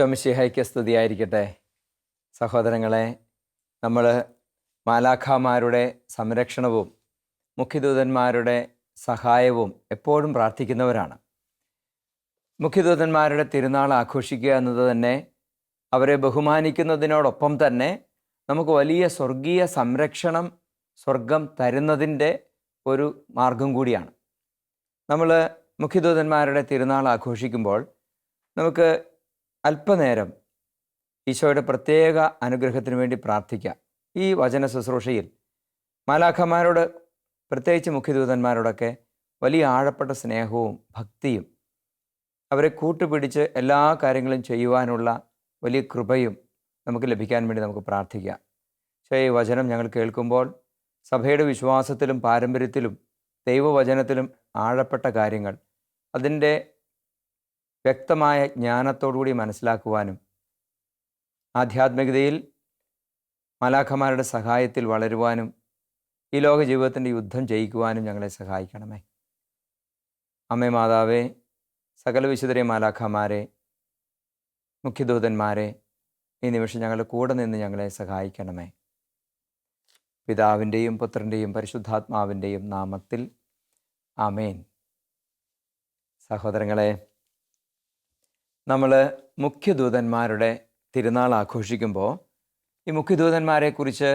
ഈശോമിഷിഹയ്ക്ക് സ്തുതിയായിരിക്കട്ടെ. സഹോദരങ്ങളെ നമ്മൾ മാലാഖാമാരുടെ സംരക്ഷണവും മുഖ്യദൂതന്മാരുടെ സഹായവും എപ്പോഴും പ്രാർത്ഥിക്കുന്നവരാണ്. മുഖ്യദൂതന്മാരുടെ തിരുനാൾ ആഘോഷിക്കുക എന്നത് തന്നെ അവരെ ബഹുമാനിക്കുന്നതിനോടൊപ്പം തന്നെ നമുക്ക് വലിയ സ്വർഗീയ സംരക്ഷണം സ്വർഗം തരുന്നതിന്റെ ഒരു മാർഗം കൂടിയാണ്. നമ്മൾ മുഖ്യദൂതന്മാരുടെ തിരുനാൾ ആഘോഷിക്കുമ്പോൾ നമുക്ക് അല്പനേരം ഈശോയുടെ പ്രത്യേക അനുഗ്രഹത്തിന് വേണ്ടി പ്രാർത്ഥിക്കാം. ഈ വചന ശുശ്രൂഷയിൽ മാലാഖമാരോട് പ്രത്യേകിച്ച് മുഖ്യദൂതന്മാരോടൊക്കെ വലിയ ആഴപ്പെട്ട സ്നേഹവും ഭക്തിയും അവരെ കൂട്ടുപിടിച്ച് എല്ലാ കാര്യങ്ങളും ചെയ്യുവാനുള്ള വലിയ കൃപയും നമുക്ക് ലഭിക്കാൻ വേണ്ടി നമുക്ക് പ്രാർത്ഥിക്കാം. പക്ഷേ ഈ വചനം ഞങ്ങൾ കേൾക്കുമ്പോൾ സഭയുടെ വിശ്വാസത്തിലും പാരമ്പര്യത്തിലും ദൈവവചനത്തിലും ആഴപ്പെട്ട കാര്യങ്ങൾ അതിന്റെ വ്യക്തമായ ജ്ഞാനത്തോടുകൂടി മനസ്സിലാക്കുവാനും ആധ്യാത്മികതയിൽ മലാഖമാരുടെ സഹായത്തിൽ വളരുവാനും ഈ ലോക ജീവിതത്തിന്റെ യുദ്ധം ജയിക്കുവാനും ഞങ്ങളെ സഹായിക്കണമേ. അമ്മേ മാതാവേ സകല വിശുദ്ധരെ മാലാഖമാരെ മുഖ്യദൂതന്മാരെ ഈ നിമിഷം ഞങ്ങളുടെ കൂടെ നിന്ന് ഞങ്ങളെ സഹായിക്കണമേ. പിതാവിന്റെയും പുത്രന്റെയും പരിശുദ്ധാത്മാവിന്റെയും നാമത്തിൽ അമേൻ സഹോദരങ്ങളെ നമ്മൾ മുഖ്യദൂതന്മാരുടെ തിരുനാൾ ആഘോഷിക്കുമ്പോൾ ഈ മുഖ്യദൂതന്മാരെക്കുറിച്ച്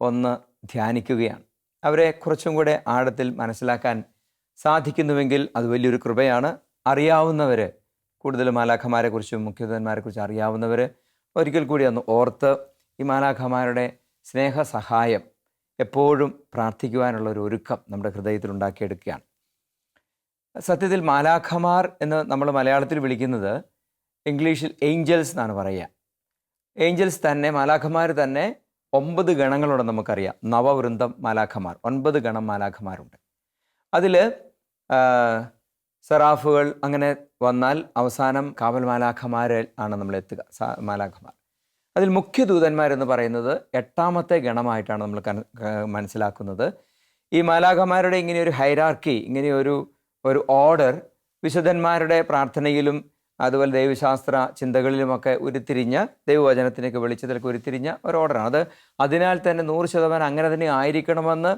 ഒന്ന് ധ്യാനിക്കുകയാണ്. അവരെ കുറച്ചും കൂടെ ആഴത്തിൽ മനസ്സിലാക്കാൻ സാധിക്കുന്നുവെങ്കിൽ അത് വലിയൊരു കൃപയാണ്. അറിയാവുന്നവർ കൂടുതൽ മാലാഖമാരെ കുറിച്ചും മുഖ്യദൂതന്മാരെ മുഖ്യദൂതന്മാരെക്കുറിച്ചും അറിയാവുന്നവർ ഒരിക്കൽ കൂടി ഒന്ന് ഓർത്ത് ഈ മാലാഖമാരുടെ സ്നേഹസഹായം എപ്പോഴും പ്രാർത്ഥിക്കുവാനുള്ള ഒരു ഒരുക്കം നമ്മുടെ ഹൃദയത്തിൽ ഉണ്ടാക്കിയെടുക്കുകയാണ്. സത്യത്തിൽ മാലാഖമാർ എന്ന് നമ്മൾ മലയാളത്തിൽ വിളിക്കുന്നത് ഇംഗ്ലീഷിൽ ഏഞ്ചൽസ് എന്നാണ് പറയുക. ഏഞ്ചൽസ് തന്നെ മാലാഖമാർ തന്നെ ഒമ്പത് ഗണങ്ങളുണ്ടെന്ന് നമുക്കറിയാം. നവവൃന്ദം മാലാഖമാർ ഒൻപത് ഗണം മാലാഖമാരുണ്ട്. അതിൽ സെറാഫുകൾ അങ്ങനെ വന്നാൽ അവസാനം കാവൽ മാലാഖമാർ ആണ് നമ്മൾ എത്തുക മാലാഖമാർ. അതിൽ മുഖ്യ ദൂതന്മാരെന്ന് പറയുന്നത് എട്ടാമത്തെ ഗണമായിട്ടാണ് നമ്മൾ മനസ്സിലാക്കുന്നത്. ഈ മാലാഖമാരുടെ ഇങ്ങനെയൊരു ഹൈറാർക്കി ഇങ്ങനെ ഒരു ഒരു ഓർഡർ വിശുദ്ധന്മാരുടെ പ്രാർത്ഥനയിലും അതുപോലെ ദൈവശാസ്ത്ര ചിന്തകളിലുമൊക്കെ ഉരുത്തിരിഞ്ഞ ദൈവവചനത്തിനൊക്കെ വെളിച്ചത്തിലൊക്കെ ഉരുത്തിരിഞ്ഞ ഒരു ഓർഡറാണ് അത് അതിനാൽ തന്നെ നൂറ് ശതമാനം അങ്ങനെ തന്നെ ആയിരിക്കണമെന്ന്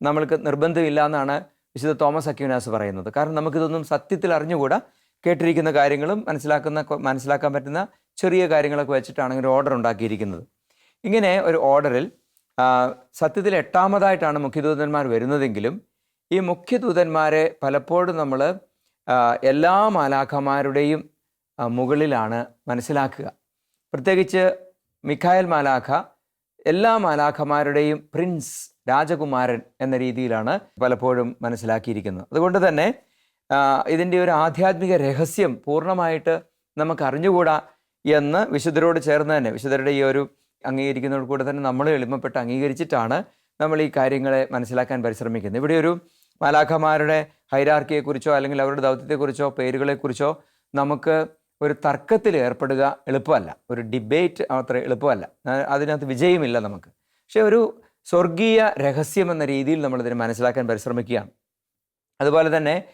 നമ്മൾക്ക് നിർബന്ധമില്ല എന്നാണ് വിശുദ്ധ തോമസ് അക്യൂനാസ് പറയുന്നത്. കാരണം നമുക്കിതൊന്നും സത്യത്തിൽ അറിഞ്ഞുകൂടാ. കേട്ടിരിക്കുന്ന കാര്യങ്ങളും മനസ്സിലാക്കുന്ന മനസ്സിലാക്കാൻ പറ്റുന്ന ചെറിയ കാര്യങ്ങളൊക്കെ വെച്ചിട്ടാണ് ഇങ്ങനെ ഓർഡർ ഉണ്ടാക്കിയിരിക്കുന്നത്. ഇങ്ങനെ ഒരു ഓർഡറിൽ സത്യത്തിൽ എട്ടാമതായിട്ടാണ് മുഖ്യദൂതന്മാർ വരുന്നതെങ്കിലും ഈ മുഖ്യദൂതന്മാരെ പലപ്പോഴും നമ്മൾ എല്ലാ മാലാഖമാരുടെയും മുകളിലാണ് മനസ്സിലാക്കുക. പ്രത്യേകിച്ച് മിഖായൽ മാലാഖ എല്ലാ മാലാഖമാരുടെയും പ്രിൻസ് രാജകുമാരൻ എന്ന രീതിയിലാണ് പലപ്പോഴും മനസ്സിലാക്കിയിരിക്കുന്നത്. അതുകൊണ്ട് തന്നെ ഇതിന്റെ ഒരു ആധ്യാത്മിക രഹസ്യം പൂർണമായിട്ട് നമുക്ക് അറിഞ്ഞുകൂടാ എന്ന് വിശുദ്ധരോട് ചേർന്ന് തന്നെ വിശുദ്ധരുടെ ഈ ഒരു അംഗീകരിക്കുന്നതോട് കൂടെ തന്നെ നമ്മൾ എളിമപ്പെട്ട് അംഗീകരിച്ചിട്ടാണ് നമ്മൾ ഈ കാര്യങ്ങളെ മനസ്സിലാക്കാൻ പരിശ്രമിക്കുന്നത്. ഇവിടെ ഒരു മാലാഖമാരുടെ ഹൈരാർക്കിയെക്കുറിച്ചോ അല്ലെങ്കിൽ അവരുടെ ദൗത്യത്തെക്കുറിച്ചോ പേരുകളെക്കുറിച്ചോ നമുക്ക് ഒരു തർക്കത്തിൽ ഏർപ്പെടുക എളുപ്പമല്ല. ഒരു ഡിബേറ്റ് അത്ര എളുപ്പമല്ല. അതിനകത്ത് വിജയമില്ല നമുക്ക്. പക്ഷേ ഒരു സ്വർഗീയ രഹസ്യം എന്ന രീതിയിൽ നമ്മളിതിനെ മനസ്സിലാക്കാൻ പരിശ്രമിക്കുകയാണ്. അതുപോലെ തന്നെ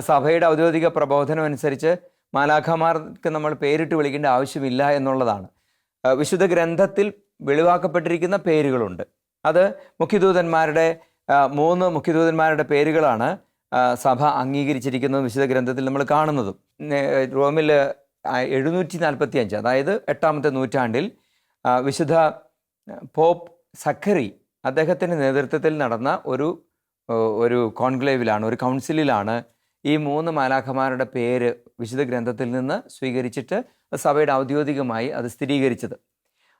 സഭയുടെ ഔദ്യോഗിക പ്രബോധനം അനുസരിച്ച് മാലാഖമാർക്ക് നമ്മൾ പേരിട്ട് വിളിക്കേണ്ട ആവശ്യമില്ല എന്നുള്ളതാണ്. വിശുദ്ധ ഗ്രന്ഥത്തിൽ വെളിവാക്കപ്പെട്ടിരിക്കുന്ന പേരുകളുണ്ട്. അത് മുഖ്യദൂതന്മാരുടെ മൂന്ന് മുഖ്യദൂതന്മാരുടെ പേരുകളാണ് സഭ അംഗീകരിച്ചിരിക്കുന്നതും വിശുദ്ധ ഗ്രന്ഥത്തിൽ നമ്മൾ കാണുന്നതും. റോമിൽ എഴുന്നൂറ്റി നാൽപ്പത്തി അഞ്ച് അതായത് എട്ടാമത്തെ നൂറ്റാണ്ടിൽ വിശുദ്ധ പോപ്പ് സഖറി അദ്ദേഹത്തിന്റെ നേതൃത്വത്തിൽ നടന്ന ഒരു ഒരു കോൺക്ലേവിലാണ് ഒരു കൗൺസിലിലാണ് ഈ മൂന്ന് മാലാഖമാരുടെ പേര് വിശുദ്ധ ഗ്രന്ഥത്തിൽ നിന്ന് സ്വീകരിച്ചിട്ട് സഭയുടെ ഔദ്യോഗികമായി അത് സ്ഥിരീകരിച്ചത്.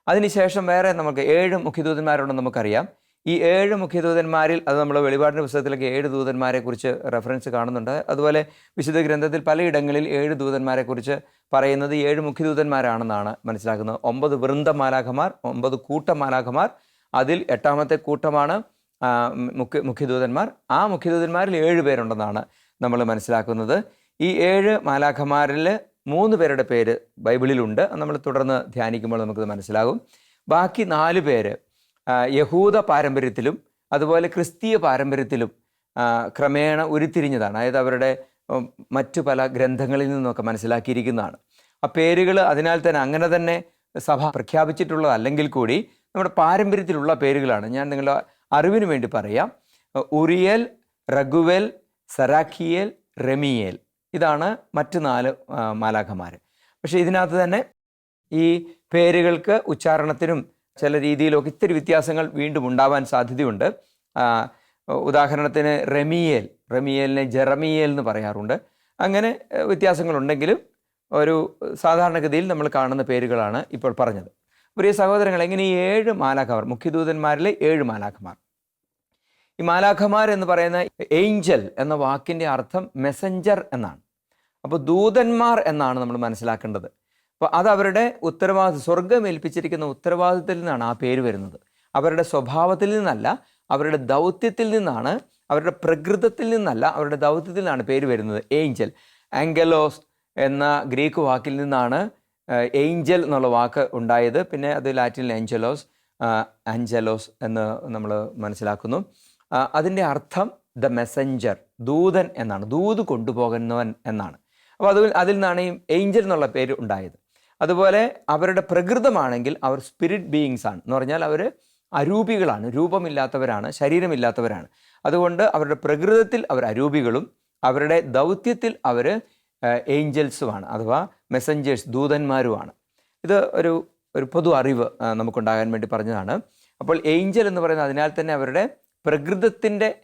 അതിനുശേഷം വേറെ നമുക്ക് ഏഴ് മുഖ്യദൂതന്മാരുണ്ടെന്ന് നമുക്കറിയാം. ഈ ഏഴ് മുഖ്യദൂതന്മാരിൽ അത് നമ്മൾ വെളിപാടിന്റെ പുസ്തകത്തിലൊക്കെ ഏഴ് ദൂതന്മാരെ കുറിച്ച് റെഫറൻസ് കാണുന്നുണ്ട്. അതുപോലെ വിശുദ്ധ ഗ്രന്ഥത്തിൽ പലയിടങ്ങളിൽ ഏഴ് ദൂതന്മാരെ കുറിച്ച് പറയുന്നത് ഏഴ് മുഖ്യദൂതന്മാരാണെന്നാണ് മനസ്സിലാക്കുന്നത്. ഒമ്പത് വൃന്ദ മാലാഖമാർ ഒമ്പത് കൂട്ട അതിൽ എട്ടാമത്തെ കൂട്ടമാണ് മുഖ്യ മുഖ്യദൂതന്മാർ. ആ മുഖ്യദൂതന്മാരിൽ ഏഴ് പേരുണ്ടെന്നാണ് നമ്മൾ മനസ്സിലാക്കുന്നത്. ഈ ഏഴ് മാലാഖമാരിൽ മൂന്ന് പേരുടെ പേര് ബൈബിളിലുണ്ട്. നമ്മൾ തുടർന്ന് ധ്യാനിക്കുമ്പോൾ നമുക്കത് മനസ്സിലാകും. ബാക്കി നാല് പേര് യഹൂദ പാരമ്പര്യത്തിലും അതുപോലെ ക്രിസ്തീയ പാരമ്പര്യത്തിലും ക്രമേണ ഉരുത്തിരിഞ്ഞതാണ്. അതായത് അവരുടെ മറ്റു പല ഗ്രന്ഥങ്ങളിൽ നിന്നൊക്കെ മനസ്സിലാക്കിയിരിക്കുന്നതാണ്. ആ പേരുകൾ അതിനാൽ തന്നെ അങ്ങനെ തന്നെ സഭ പ്രഖ്യാപിച്ചിട്ടുള്ളതല്ലെങ്കിൽ കൂടി നമ്മുടെ പാരമ്പര്യത്തിലുള്ള പേരുകളാണ്. ഞാൻ നിങ്ങളുടെ അറിവിന് വേണ്ടി പറയാം. ഉറിയൽ റഘുവൽ സറാഖിയേൽ റെമിയേൽ. ഇതാണ് മറ്റു നാല് മാലാഖമാർ പക്ഷേ ഇതിനകത്ത് തന്നെ ഈ പേരുകൾക്ക് ഉച്ചാരണത്തിനും ചില രീതിയിലൊക്കെ ഇത്തിരി വ്യത്യാസങ്ങൾ വീണ്ടും ഉണ്ടാവാൻ സാധ്യതയുണ്ട്. ഉദാഹരണത്തിന് റെമിയേൽ റെമിയേലിനെ ജെറമിയേൽ എന്ന് പറയാറുണ്ട്. അങ്ങനെ വ്യത്യാസങ്ങളുണ്ടെങ്കിലും ഒരു സാധാരണഗതിയിൽ നമ്മൾ കാണുന്ന പേരുകളാണ് ഇപ്പോൾ പറഞ്ഞത്. പ്രിയ സഹോദരങ്ങൾ എങ്ങനെ ഈ ഏഴ് മാലാഖമാർ മുഖ്യദൂതന്മാരിലെ ഏഴ് മാലാഖമാർ. ഈ മാലാഖമാർ എന്ന് പറയുന്ന ഏഞ്ചൽ എന്ന വാക്കിന്റെ അർത്ഥം മെസ്സഞ്ചർ എന്നാണ്. അപ്പോൾ ദൂതന്മാർ എന്നാണ് നമ്മൾ മനസ്സിലാക്കേണ്ടത്. അപ്പോൾ അത് അവരുടെ ഉത്തരവാദിത്വം സ്വർഗം ഏൽപ്പിച്ചിരിക്കുന്ന ഉത്തരവാദിത്തത്തിൽ നിന്നാണ് ആ പേര് വരുന്നത്. അവരുടെ സ്വഭാവത്തിൽ നിന്നല്ല അവരുടെ ദൗത്യത്തിൽ നിന്നാണ് അവരുടെ പ്രകൃതത്തിൽ നിന്നല്ല അവരുടെ ദൗത്യത്തിൽ നിന്നാണ് പേര് വരുന്നത്. ഏഞ്ചൽ. ആംഗലോസ് എന്ന ഗ്രീക്ക് വാക്കിൽ നിന്നാണ് ഏഞ്ചൽ എന്നുള്ള വാക്ക് ഉണ്ടായത്. പിന്നെ അത് ലാറ്റിനിൽ ആഞ്ചലോസ് ആഞ്ചലോസ് എന്ന് നമ്മൾ മനസ്സിലാക്കുന്നു. അതിന്റെ അർത്ഥം ദ മെസ്സഞ്ചർ ദൂതൻ എന്നാണ്. ദൂത് കൊണ്ടുപോകുന്നവൻ എന്നാണ്. അപ്പോൾ അത് അതിൽ നിന്നാണ് ഈ ഏഞ്ചൽ എന്നുള്ള പേര് ഉണ്ടായത്. അതുപോലെ അവരുടെ പ്രകൃതമാണെങ്കിൽ അവർ സ്പിരിറ്റ് ബീയിങ്സ് ആണ്. എന്ന് പറഞ്ഞാൽ അവർ അരൂപികളാണ്. രൂപമില്ലാത്തവരാണ് ശരീരമില്ലാത്തവരാണ്. അതുകൊണ്ട് അവരുടെ പ്രകൃതത്തിൽ അവർ അരൂപികളും അവരുടെ ദൗത്യത്തിൽ അവർ ഏഞ്ചൽസുമാണ് അഥവാ മെസ്സഞ്ചേഴ്സ് ദൂതന്മാരുമാണ്. ഇത് ഒരു ഒരു പൊതു അറിവ് നമുക്കുണ്ടാകാൻ വേണ്ടി പറഞ്ഞതാണ്. അപ്പോൾ ഏഞ്ചൽ എന്ന് പറയുന്നത് അതിനാൽ തന്നെ അവരുടെ പ്രകൃതത്തിന്റെ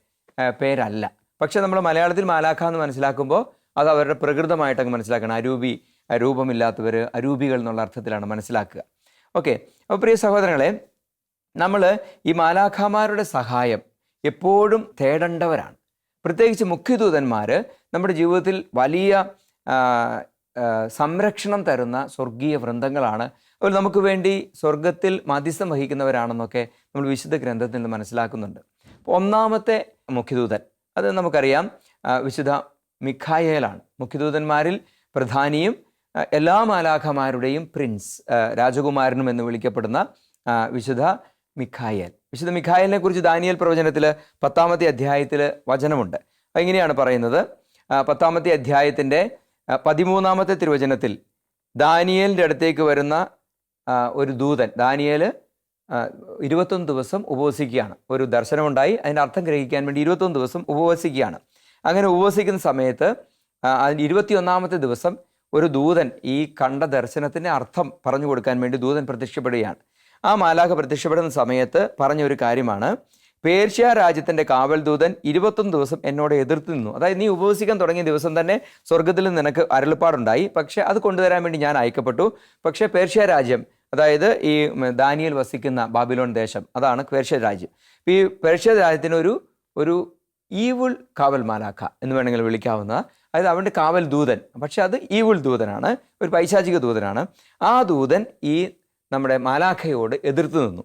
പേരല്ല. പക്ഷെ നമ്മൾ മലയാളത്തിൽ മാലാഖ എന്ന് മനസ്സിലാക്കുമ്പോൾ അത് അവരുടെ പ്രകൃതമായിട്ടങ്ങ് മനസ്സിലാക്കണം. അരൂപി രൂപമില്ലാത്തവർ അരൂപികൾ എന്നുള്ള അർത്ഥത്തിലാണ് മനസ്സിലാക്കുക. ഓക്കെ അപ്പോൾ പ്രിയ സഹോദരങ്ങളെ നമ്മൾ ഈ മാലാഖമാരുടെ സഹായം എപ്പോഴും തേടേണ്ടവരാണ്. പ്രത്യേകിച്ച് മുഖ്യദൂതന്മാർ നമ്മുടെ ജീവിതത്തിൽ വലിയ സംരക്ഷണം തരുന്ന സ്വർഗീയ വൃന്ദങ്ങളാണ്. അവർ നമുക്ക് വേണ്ടി സ്വർഗത്തിൽ മധ്യസ്ഥം വഹിക്കുന്നവരാണെന്നൊക്കെ നമ്മൾ വിശുദ്ധ ഗ്രന്ഥത്തിൽ നിന്ന് മനസ്സിലാക്കുന്നുണ്ട്. ഒന്നാമത്തെ മുഖ്യദൂതൻ അത് നമുക്കറിയാം വിശുദ്ധ മിഖായേലാണ്. മുഖ്യദൂതന്മാരിൽ പ്രധാനിയും എല്ലാ മാലാഖമാരുടെയും പ്രിൻസ് രാജകുമാരനും എന്ന് വിളിക്കപ്പെടുന്ന വിശുദ്ധ മിഖായൽ. വിശുദ്ധ മിഖായലിനെ കുറിച്ച് ദാനിയൽ പ്രവചനത്തിൽ പത്താമത്തെ അധ്യായത്തിൽ വചനമുണ്ട്. എങ്ങനെയാണ് പറയുന്നത്. പത്താമത്തെ അധ്യായത്തിന്റെ പതിമൂന്നാമത്തെ തിരുവചനത്തിൽ ദാനിയലിന്റെ അടുത്തേക്ക് വരുന്ന ഒരു ദൂതൻ ദാനിയേൽ ഇരുപത്തൊന്ന് ദിവസം ഉപവസിക്കുകയാണ്. ഒരു ദർശനമുണ്ടായി അതിന്റെ അർത്ഥം ഗ്രഹിക്കാൻ വേണ്ടി ഇരുപത്തൊന്ന് ദിവസം ഉപവസിക്കുകയാണ്. അങ്ങനെ ഉപവസിക്കുന്ന സമയത്ത് അതിന്റെ ഇരുപത്തിയൊന്നാമത്തെ ദിവസം ഒരു ദൂതൻ ഈ കണ്ട ദർശനത്തിന്റെ അർത്ഥം പറഞ്ഞു കൊടുക്കാൻ വേണ്ടി ദൂതൻ പ്രത്യക്ഷപ്പെടുകയാണ്. ആ മാലാഖ പ്രത്യക്ഷപ്പെടുന്ന സമയത്ത് പറഞ്ഞ ഒരു കാര്യമാണ്. പേർഷ്യ രാജ്യത്തിന്റെ കാവൽ ദൂതൻ ഇരുപത്തൊന്ന് ദിവസം എന്നോട് എതിർത്ത് നിന്നു. അതായത് നീ ഉപവസിക്കാൻ തുടങ്ങിയ ദിവസം തന്നെ സ്വർഗത്തിൽ നിനക്ക് അരുളപ്പാടുണ്ടായി പക്ഷേ അത് കൊണ്ടുവരാൻ വേണ്ടി ഞാൻ അയക്കപ്പെട്ടു. പക്ഷേ പേർഷ്യ രാജ്യം അതായത് ഈ ദാനിയൽ വസിക്കുന്ന ബാബിലോൺ ദേശം അതാണ് പേർഷ്യ രാജ്യം. ഈ പേർഷ്യ രാജ്യത്തിനൊരു ഒരു ഈവിൾ കാവൽ മാലാഖ എന്ന് വേണമെങ്കിൽ വിളിക്കാവുന്ന അതായത് അവന്റെ കാവൽ ദൂതൻ. പക്ഷെ അത് ഈവിൾ ദൂതനാണ് ഒരു പൈശാചിക ദൂതനാണ്. ആ ദൂതൻ ഈ നമ്മുടെ മാലാഖയോട് എതിർത്ത് നിന്നു.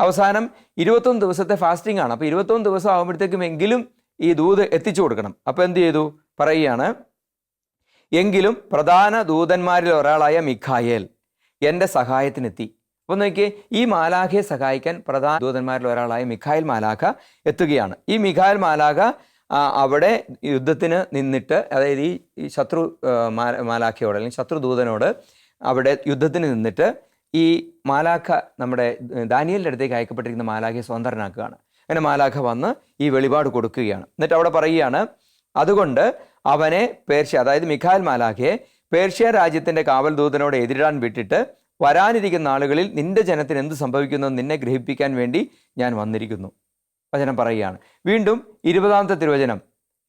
അവസാനം ഇരുപത്തൊന്ന് ദിവസത്തെ ഫാസ്റ്റിംഗ് ആണ്. അപ്പോൾ ഇരുപത്തൊന്ന് ദിവസം ആകുമ്പോഴത്തേക്കും എങ്കിലും ഈ ദൂത് എത്തിച്ചു കൊടുക്കണം. അപ്പോൾ എന്ത് ചെയ്തു? പറയുകയാണ് എങ്കിലും പ്രധാന ദൂതന്മാരിൽ ഒരാളായ മിഖായേൽ എന്റെ സഹായത്തിനെത്തി. അപ്പോൾ നോക്കിയേ ഈ മാലാഖയെ സഹായിക്കാൻ പ്രധാന ദൂതന്മാരിൽ ഒരാളായ മിഖായൽ മാലാഖ എത്തുകയാണ്. ഈ മിഖായൽ മാലാഖ അവിടെ യുദ്ധത്തിന് നിന്നിട്ട് അതായത് ഈ ശത്രു മാലാഖയോട് അല്ലെങ്കിൽ ശത്രുദൂതനോട് അവിടെ യുദ്ധത്തിന് നിന്നിട്ട് ഈ മാലാഖ നമ്മുടെ ദാനിയലിന്റെ അടുത്തേക്ക് അയക്കപ്പെട്ടിരിക്കുന്ന മാലാഖയെ സ്വതന്ത്രനാക്കുകയാണ്. അങ്ങനെ മാലാഖ വന്ന് ഈ വെളിപാട് കൊടുക്കുകയാണ്. എന്നിട്ട് അവിടെ പറയുകയാണ് അതുകൊണ്ട് അവനെ പേർഷ്യ അതായത് മിഖാൽ മാലാഖയെ പേർഷ്യ രാജ്യത്തിന്റെ കാവൽ ദൂതനോട് എതിരിടാൻ വിട്ടിട്ട് വരാനിരിക്കുന്ന ആളുകളിൽ നിന്റെ ജനത്തിന് എന്ത് സംഭവിക്കുന്നു? നിന്നെ ഗ്രഹിപ്പിക്കാൻ വേണ്ടി ഞാൻ വന്നിരിക്കുന്നു. വചനം പറയുകയാണ്. വീണ്ടും ഇരുപതാമത്തെ തിരുവചനം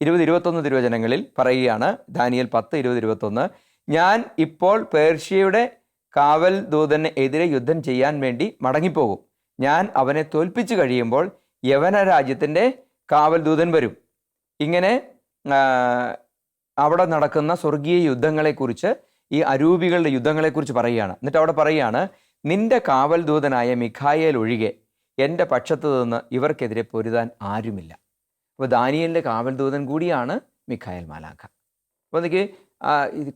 ഇരുപത് ഇരുപത്തൊന്ന് തിരുവചനങ്ങളിൽ പറയുകയാണ്. ദാനിയൽ പത്ത് ഇരുപത് ഇരുപത്തൊന്ന്. ഞാൻ ഇപ്പോൾ പേർഷ്യയുടെ കാവൽ ദൂതന് എതിരെ യുദ്ധം ചെയ്യാൻ വേണ്ടി മടങ്ങിപ്പോകും. ഞാൻ അവനെ തോൽപ്പിച്ചു കഴിയുമ്പോൾ യവന രാജ്യത്തിന്റെ കാവൽ ദൂതൻ വരും. ഇങ്ങനെ അവിടെ നടക്കുന്ന സ്വർഗീയ യുദ്ധങ്ങളെക്കുറിച്ച് ഈ അരൂപികളുടെ യുദ്ധങ്ങളെക്കുറിച്ച് പറയുകയാണ്. എന്നിട്ട് അവിടെ പറയുകയാണ് നിന്റെ കാവൽ ദൂതനായ മിഖായേൽ ഒഴികെ എന്റെ പക്ഷത്തു നിന്ന് ഇവർക്കെതിരെ പൊരുതാൻ ആരുമില്ല. അപ്പോൾ ദാനിയലിന്റെ കാവൽ ദൂതൻ കൂടിയാണ് മിഖായൽ മാലാഖ. അപ്പോൾ എനിക്ക്